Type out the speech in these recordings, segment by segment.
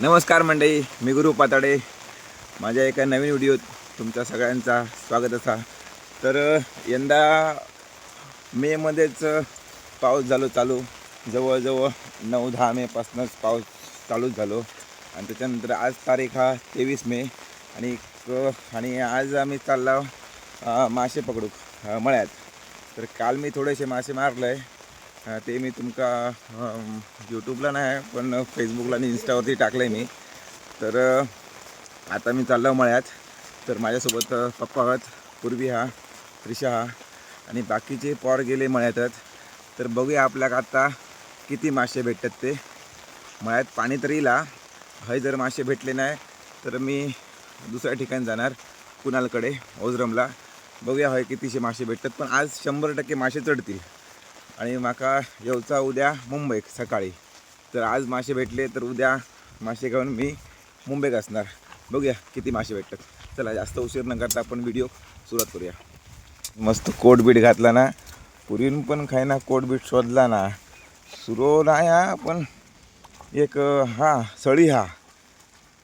नमस्कार मंडळी मी गुरु पाताडे. माझ्या एका नवीन व्हिडिओत तुमच्या सगळ्यांचा स्वागत असा. तर यंदा मेमध्येच पाऊस झालो चालू. जवळजवळ नऊ दहा मेपासूनच पाऊस चालूच झालो. आणि त्याच्यानंतर आज तारीख हा तेवीस मे. आणि क- आणि आज आम्ही चाललो मासे पकडू मळ्यात. तर काल मी थोडेसे मासे मारलं आहे ते मी तुमका यूट्यूबला नाही पण फेसबुकला आणि इंस्टावरती टाकलं आहे मी. तर आता मी चाललो मळ्यात. तर माझ्यासोबत पप्पा आहात पूर्वी हा त्रिशा हा आणि बाकीचे पॉर गेले मळ्यातच. तर बघूया आपल्याला आता किती मासे भेटतात ते. मळ्यात पाणी तरी ला हय जर मासे भेटले नाही तर मी दुसऱ्या ठिकाणी जाणार कुणालकडे ओझरमला बघूया हय कितीशे मासे भेटतात पण आज शंभर टक्के मासे चढतील. आणि माका येऊचा उद्या मुंबई सकाळी. तर आज मासे भेटले तर उद्या मासे घेऊन मी मुंबईक असणार. बघूया किती मासे भेटतात. चला जास्त उशीर न करता आपण व्हिडिओ सुरुवात करूया. मस्त कोट बीट घातला ना. पुरीन पण काही ना कोट बीट शोधला ना. सुरो नाही हा पण एक हा सळी हा.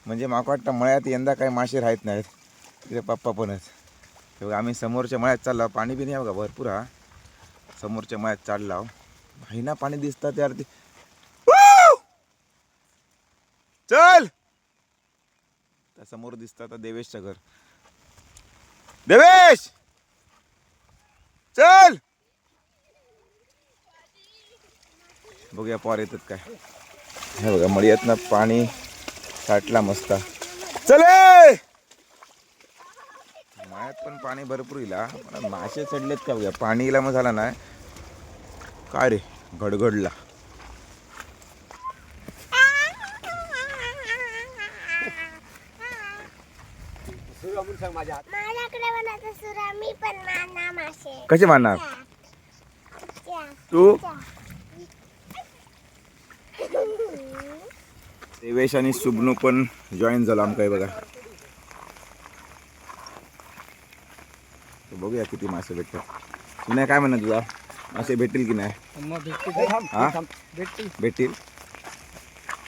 म्हणजे माका वाटतं मळ्यात यंदा काही मासे राहत नाहीत. तिथे पप्पा पणच. तेव्हा आम्ही समोरच्या मळ्यात चाललो पाणी बी नाही बघा भरपूर हा. समोरच्या मायात चालला हो. ना पाणी दिसतात यार ते चल! त्या समोर दिसतात आता देवेशचं घर. देवेश! चल! बघूया पॉर येतात काय. हे बघा मळ्यात पाणी साठला मस्त. चले मळ्यात पण पाणी भरपूर येईल हा. पण मासे चढलेत का बघा? पाणी इला मग झाला नाही काय रे? गडगडला. माझ्याकडे बनायचं सुरा मी पण मारणार मासे. कसे मारणार? च्या, तू. देवेश आणि सुबनू पण जॉईन झालो आमकाय बघा. बघूया किती मासे भेटतात? सुन्या काय म्हणत तुझा? मासे भेटतील की नाही? हा? भेटतील.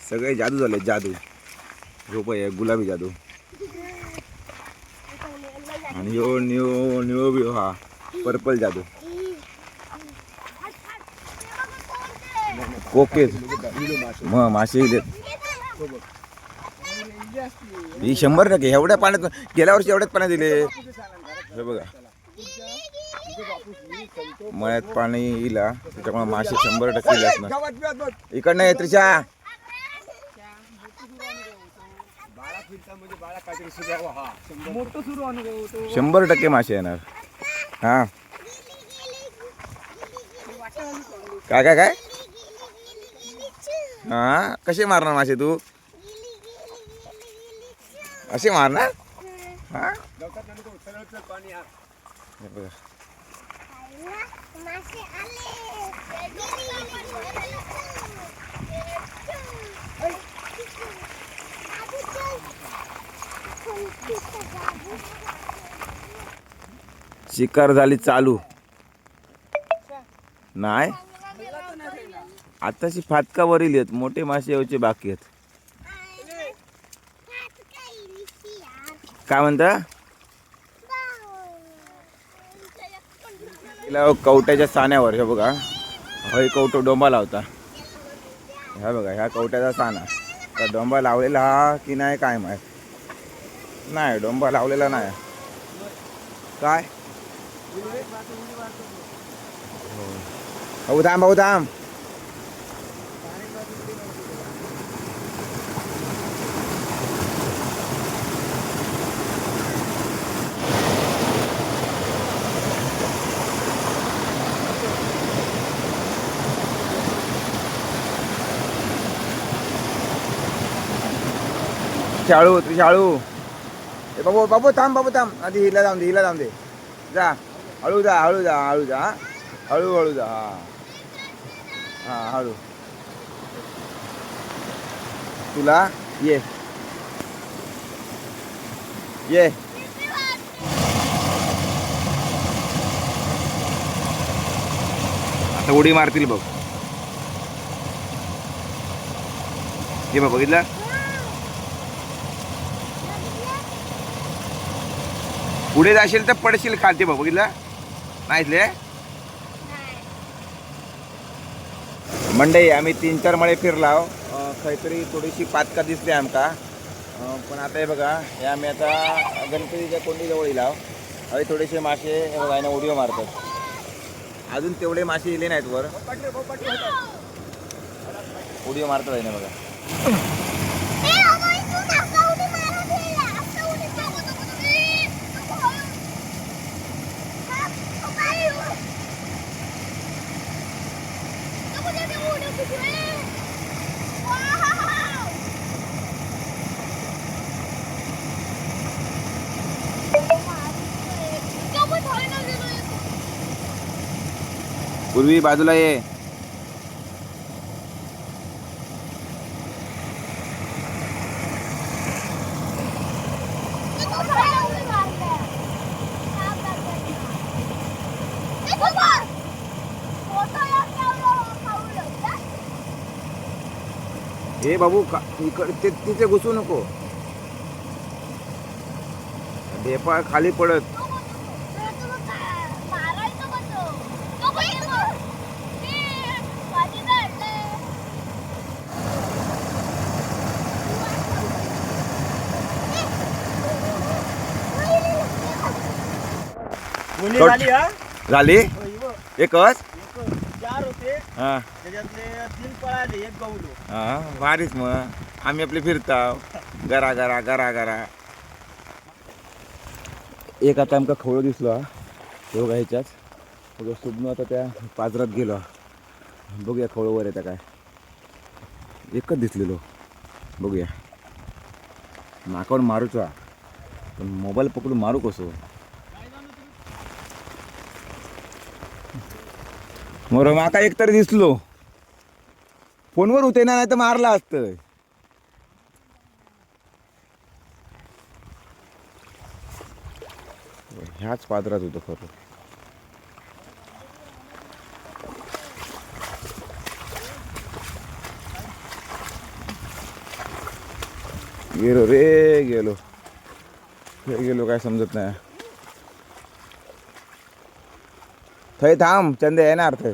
सगळे जादू झाले जादू. झोप आहे गुलाबी जादू. आणि ह्यो न्यू न्यू बिओ हा पर्पल जादू. कोकेज. मग मासे देत. ही शंभर टक्के एवढ्या पाण्यात गेल्या वर्षी एवढ्याच पाण्यात दिले. हे बघा. मळ्यात पाणी येईल त्याच्यामुळे मासे शंभर टक्के येईल ना इकडनं येत रिचा शंभर टक्के मासे येणार. हा. काय काय काय? हा कसे मारणार मासे तू? असे मारणार? हा? शिकार झाली चालू. नाही. आताशी फाटकावरील आहेत मोठे मासे यायचे बाकी आहेत. काय म्हणता? तिला कवट्याच्या साण्यावर हे बघा. हय कवटो डोंबा लावता. ह्या बघा ह्या कवट्याचा साना. तर डोंबा लावलेला हा की नाही काय माहीत. नाही डोंबा लावलेला नाही. काय? हो. भाऊ थांब भाऊ थांब. शाळू शाळू. ए बाबू बाबू थांब बाबू थांब. आधी हिला जाऊन दे हिला जाऊन दे. जा. हळू जा हळू जा हळू जा हळू हळू जा हां. हां हळू. तुला ये. ये. आता उडी मारतील बघ. हे बघ बघितलं? पुढे जाशील तर पडशील खालती बघ बघितलं? नाहीतले मंडई आम्ही तीन चार मळे फिरलाव काहीतरी थोडीशी पातका दिसली आमका. पण आता हे बघा हे आम्ही आता गणपतीच्या कोंडीजवळ येईल हवे थोडेसे मासे बघायला बघा उडीव मारतात. अजून तेवढे मासे येले नाहीत वर. उडीव मारतात आहे ना बघा. पूर्वी बाजूला ये. हे बाबू का इकड ते तिथे घुसू नको. ढेपा खाली पडत. झाली हा? झाली? हो, इवं. एकच? एक चार होते. हा. त्याच्यातले तीन पळाले एक गवलो हा भारीच मग. आम्ही आपले फिरताव. गरा गरा गरा गरा. एक आता आमका खवळो दिसलो हा. ते ह्याच्याच बघा सुबनो आता त्या पाजरात गेलो. बघूया खवळो वर येतं काय. एकच दिसलेलो. बघूया. नाकावर मारूच हा. पण मोबाईल पकडून मारू कसो? बरं माका एकतर दिसलो. फोनवर होते ना नाही तर मारला असतं. ह्याच पादरात होतं खरं. गेलो रे गेलो. हे गेलो काय समजत नाही. थंय थांब चंदे येणार थंय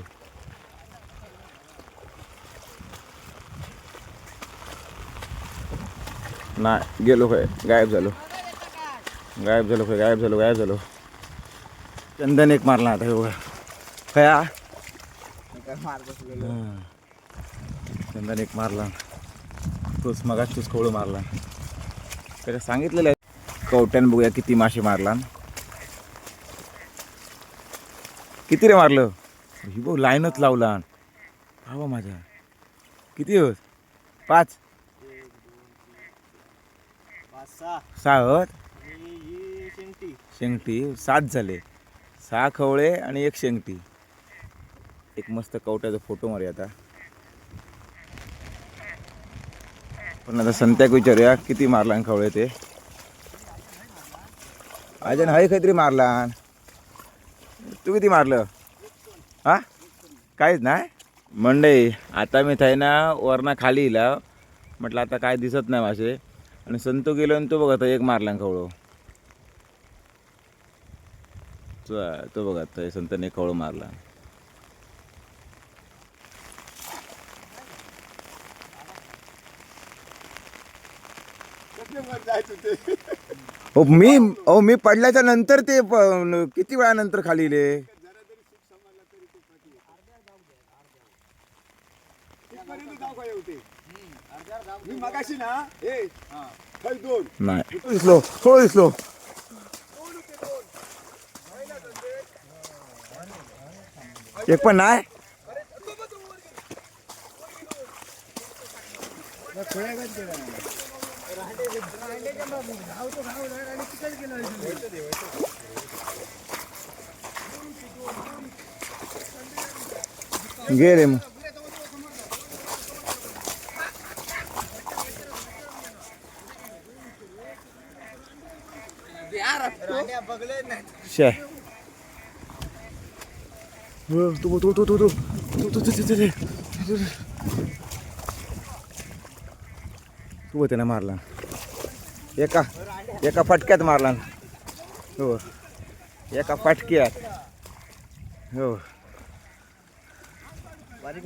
नाही गेलो काय गायब झालो. गायब झालो काय गायब झालो गायब झालो. चंदन एक मारला आता हे बघा. खया. चंदन एक मारला. तोच मगाच तूच खवळू मारला. त्याला सांगितलेलं आहे. कवट्यान बघूया किती मासे मारला. किती रे मारलं? ही बघ लाईनच लावला. हवा माझ्या. किती होत? पाच. पाच सहा सहा होत आणि ही शेंगटी शेंगटी सात झाले. सहा खवळे आणि एक शेंगटी एक मस्त कवट्याचा फोटो मारूया आता. पण आता संत्याक विचारूया किती मारला खवळे ते? अजून हाय काहीतरी मारला तू किती मारलं? हा? काहीच नाही? मंडई आता मी थाय ना वरना खाली इला म्हटलं आता काय दिसत नाही मासे. आणि संतो गेलो आणि तो बघा आता एक मारला खवळो तो तो बघा आता संतने कवळ मारला. हो मी हो मी पडल्याच्या नंतर ते किती वेळानंतर खाली इले मी मगाशी ना ए खाली दोन. नाही. दिसलो थोडं दिसलो. एक पण नाही? गेले मग. Ще. Ту, ту, ту, ту, ту. Ту, ту, ту, ту, ту. तू त्यानं मारला एका एका फटक्यात मारला हो एका फटक्यात हो बारीक